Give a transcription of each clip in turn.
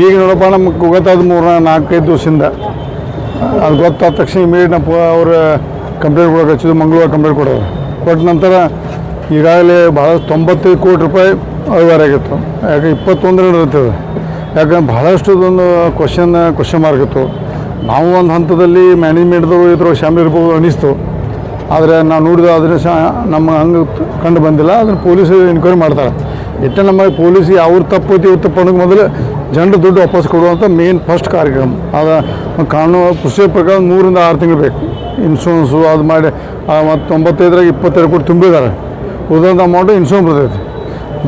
ಈಗ ನೋಡಪ್ಪ ನಮ್ಗೆ ಗೊತ್ತಾದ ಮೂರು ನಾಲ್ಕೈದು ದಿವಸದಿಂದ. ಅದು ಗೊತ್ತಾದ ತಕ್ಷಣ ಇಮಿಡಿಯೇಟ್ ನಮ್ಮ ಅವ್ರ ಕಂಪ್ಲೇಂಟ್ ಕೊಡೋಕೆ ಹಚ್ಚಿದ್ರು ಮಂಗಳವಾರ ಕಂಪ್ಲೇಂಟ್ ಕೊಡೋದು ಕೊಟ್ಟ ನಂತರ ಈಗಾಗಲೇ ಭಾಳಷ್ಟು ತೊಂಬತ್ತೈದು ಕೋಟಿ ರೂಪಾಯಿ ಅವ್ಯವಹಾರ ಆಗಿತ್ತು. ಯಾಕೆ ಇಪ್ಪತ್ತೊಂದರ ಅದು. ಯಾಕಂದ್ರೆ ಭಾಳಷ್ಟು ಒಂದು ಕ್ವಶನ್ ಕ್ವಶನ್ ಮಾರ್ಕ್ ಇತ್ತು. ನಾವು ಒಂದು ಹಂತದಲ್ಲಿ ಮ್ಯಾನೇಜ್ಮೆಂಟ್ದವರು ಇದ್ರ ಶಾಮಿಲ್ ಇರ್ಬೋದು ಅನಿಸ್ತು ಆದರೆ ನಾವು ನೋಡಿದ ಅದನ್ನು ಸಹ ನಮ್ಮ ಹಂಗೆ ಕಂಡು ಬಂದಿಲ್ಲ. ಅದನ್ನು ಪೊಲೀಸರು ಎನ್ಕ್ವೈರಿ ಮಾಡ್ತಾರೆ. ಇಟ್ಟ ನಮ್ಮ ಪೊಲೀಸ್ ಅವ್ರ ತಪ್ಪು ಇವ್ರ ತಪ್ಪು ಅನ್ನೋಕೆ ಮೊದಲು ಜನರು ದುಡ್ಡು ವಾಪಸ್ ಕೊಡುವಂಥ ಮೇನ್ ಫಸ್ಟ್ ಕಾರ್ಯಕ್ರಮ. ಅದು ಕಾನೂನು ಕೃಷಿ ಪ್ರಕಾರ ಮೂರಿಂದ ಆರು ತಿಂಗಳು ಬೇಕು. ಇನ್ಶೂರೆನ್ಸು ಅದು ಮಾಡಿ ಮತ್ತು ತೊಂಬತ್ತೈದರಾಗ ಇಪ್ಪತ್ತೆರಡು ಕೋಟಿ ತುಂಬಿದ್ದಾರೆ. ಉಳಿದಂಥ ಅಮೌಂಟು ಇನ್ಶೂರೆನ್ಸ್ ಬರ್ತೈತಿ.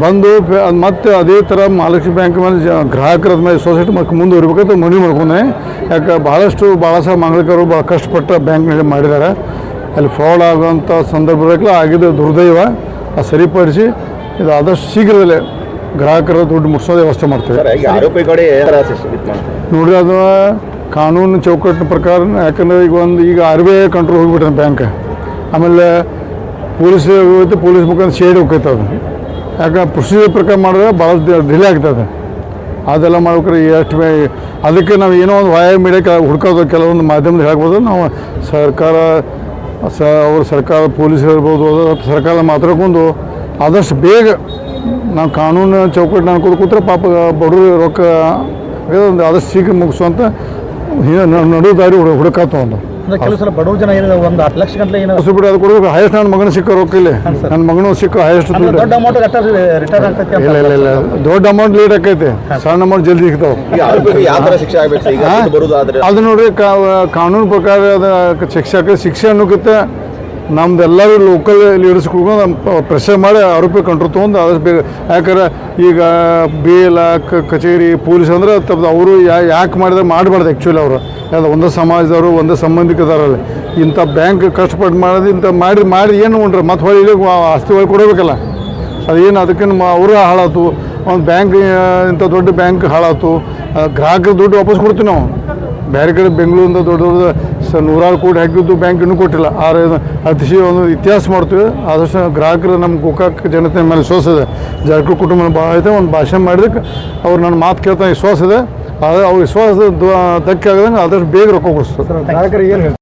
ಬಂದು ಅದು ಮತ್ತೆ ಅದೇ ಥರ ಮಹಾಲಕ್ಷ್ಮಿ ಬ್ಯಾಂಕ್ ಮೇಲೆ ಜ, ಗ್ರಾಹಕರ ಮೇಲೆ ಸೊಸೈಟಿ ಮಕ್ಕ ಮುಂದುವರಿಬೇಕಂತ ಮನವಿ ಮಾಡ್ಕೊಂಡೆ. ಯಾಕೆ ಭಾಳಷ್ಟು ಭಾಳ ಸಹ ಮಂಗಳಕರು ಭಾಳ ಕಷ್ಟಪಟ್ಟ ಬ್ಯಾಂಕ್ನಲ್ಲಿ ಮಾಡಿದ್ದಾರೆ. ಅಲ್ಲಿ ಫ್ರಾಡ್ ಆಗುವಂಥ ಸಂದರ್ಭದಲ್ಲಿ ಆಗಿದ್ದು ದುರ್ದೈವ. ಅದು ಸರಿಪಡಿಸಿ ಇದು ಆದಷ್ಟು ಶೀಘ್ರದಲ್ಲೇ ಗ್ರಾಹಕರ ದುಡ್ಡು ಮುಟ್ಸೋ ವ್ಯವಸ್ಥೆ ಮಾಡ್ತೇವೆ. ನೋಡಿ ನೋಡಿದ್ರೆ ಅದು ಕಾನೂನು ಚೌಕಟ್ಟಿನ ಪ್ರಕಾರ ಯಾಕಂದರೆ ಈಗ ಒಂದು ಈಗ ಆರ್ ಬಿ ಐ ಕಂಟ್ರೋಲ್ ಹೋಗ್ಬಿಟ್ಟಿದೆ ಬ್ಯಾಂಕ್ ಆಮೇಲೆ ಪೊಲೀಸ್ ಹೋಗುತ್ತೆ ಪೊಲೀಸ್ ಮುಖಾಂತರ ಶೇಡ್ ಹೋಗ್ತೈತೆ ಅದು. ಯಾಕಂದ್ರೆ ಪ್ರೊಸೀಜರ್ ಪ್ರಕಾರ ಮಾಡಿದ್ರೆ ಭಾಳ ಡಿಲೇ ಆಗ್ತದೆ ಅದೆಲ್ಲ ಮಾಡ್ಬೇಕಾರೆ ಎಷ್ಟು ಬೇ ಅದಕ್ಕೆ ನಾವು ಏನೋ ಒಂದು ವಾಯ ಮೀಡಿಯಾ ಹುಡ್ಕೋದು ಕೆಲವೊಂದು ಮಾಧ್ಯಮದಲ್ಲಿ ಹೇಳ್ಬೋದು ನಾವು ಸರ್ಕಾರ ಸ ಅವ್ರ ಸರ್ಕಾರ ಪೊಲೀಸ್ ಇರ್ಬೋದು ಅದು ಸರ್ಕಾರ ಮಾತಾಡ್ಕೊಂಡು ಆದಷ್ಟು ಬೇಗ ನಾವು ಕಾನೂನು ಚೌಕಟ್ಟು ಅನ್ಕೋದು ಕೂತ್ರೆ ಪಾಪ ಬಡವರು ರೊಕ್ಕ ಒಂದು ಆದಷ್ಟು ಶೀಘ್ರ ಮುಗಿಸುವಂತ ನಡು ದಾರಿ ಹುಡು ಹುಡುಕಾತ ಒಂದು ಅಂದ್ರೆ ಕೆಲವು ಸಲ ಬಡವ್ರ ಜನ ಏನಿದೆ ಒಂದು ಹತ್ತು ಲಕ್ಷ ಗಂಟೆ ಏನೋ ಹೊಸ ಬಿಡಿ ಅದು ಕೊಡಬೇಕು. ಹೈಯೆಸ್ಟ್ ನನ್ನ ಮಗನ ಸಿಕ್ಕ ರೊಕ್ಕ ಇಲ್ಲಿ. ನನ್ನ ಮಗನ ಸಿಕ್ಕ ಹೈಯೆಸ್ಟ್ ದೊಡ್ಡ. ಅಮೌಂಟ್ ರಿಟರ್ನ್ ಆಗ್ತೈತಿ ಅಂತ ಇಲ್ಲ ಇಲ್ಲ ಇಲ್ಲ. ದೊಡ್ಡ ಅಮೌಂಟ್ ಲೇಟ್ ಆಕೈತೆ ಸಣ್ಣ ಅಮೌಂಟ್ ಜಲ್ದಿ ಸಿಗ್ತಾವೆ? ಅದು ನೋಡ್ರಿ ಕಾ- ಕಾನೂನು ಪ್ರಕಾರ ಅದು ಶಿಕ್ಷೆ ಶಿಕ್ಷೆ ಅನ್ನೋಕ್ಕಿಂತ ನಮ್ದು ಎಲ್ಲರೂ ಲೋಕಲ್ ಲೀಡರ್ಸ್ ನಮ್ಮ ಪ್ರೆಷರ್ ಮಾಡಿ ಆರೋಪಿ ಕಂಟ್ರೋಲ್ ತೊಗೊಂಡು ಆದಷ್ಟು ಬೇಗ ಯಾಕಂದ್ರೆ ಈಗ ಬೇಲ ಕಚೇರಿ ಪೊಲೀಸ್ ಅಂದ್ರೆ ತಪ್ಪದು ಅವರು ಯಾಕೆ ಮಾಡಿದ್ರೆ ಮಾಡಬಾರ್ದು ಆ್ಯಕ್ಚುಲಿ ಅವರು. ಯಾವ್ದು ಒಂದೇ ಸಮಾಜದವರು, ಒಂದೇ ಸಂಬಂಧಿಕದಾರಲ್ಲಿ ಇಂಥ ಬ್ಯಾಂಕ್ ಕಷ್ಟಪಟ್ಟು ಮಾಡೋದು ಇಂಥ ಮಾಡಿ ಮಾಡಿ ಏನು ಉಂಡ್ರೆ ಮತ್ತೆ ಹೊಳಿ ಆಸ್ತಿ ಹೊಳಿ ಕೊಡಬೇಕಲ್ಲ ಅದೇನು ಅದಕ್ಕೆ ಅವರು ಹಾಳಾತು. ಒಂದು ಬ್ಯಾಂಕ್ ಇಂಥ ದೊಡ್ಡ ಬ್ಯಾಂಕ್ ಹಾಳಾತು. ಗ್ರಾಹಕರು ಗ್ರಾಹಕರ ದುಡ್ಡು ವಾಪಸ್ ಕೊಡ್ತೀವಿ ನಾವು. ಬೇರೆ ಕಡೆ ಬೆಂಗಳೂರಿಂದ ದೊಡ್ಡ ದೊಡ್ಡ ನೂರಾರು ಕೋಟಿ ಹಾಕಿದ್ದು ಬ್ಯಾಂಕ್ ಇನ್ನೂ ಕೊಟ್ಟಿಲ್ಲ. ಆದ್ರೆ ಅತಿಶಯ ಒಂದು ಇತಿಹಾಸ ಮಾಡ್ತೀವಿ. ಆದಷ್ಟು ಗ್ರಾಹಕರು ನಮ್ಮ ಗೋಕಾಕ್ ಜನತೆ ಮೇಲೆ ಇದೆ. ಜಾರಕಿಹೊಳಿ ಕುಟುಂಬ ಭಾಳ ಐತೆ ಒಂದು ಭಾಷಣ ಮಾಡಿದಕ್ಕೆ ಅವ್ರು ನನ್ನ ಮಾತು ಕೇಳ್ತಾ ವಿಶ್ವಾಸ ಇದೆ. ಆದರೆ ಅವ್ರ ವಿಶ್ವಾಸದ ಧಕ್ಕೆ ಆಗದಂಗೆ ಆದಷ್ಟು ಬೇಗ ರೊಕ್ಕ ಕೊಡಿಸ್ತಾರೆ. ಗ್ರಾಹಕರಿಗೆ ಏನು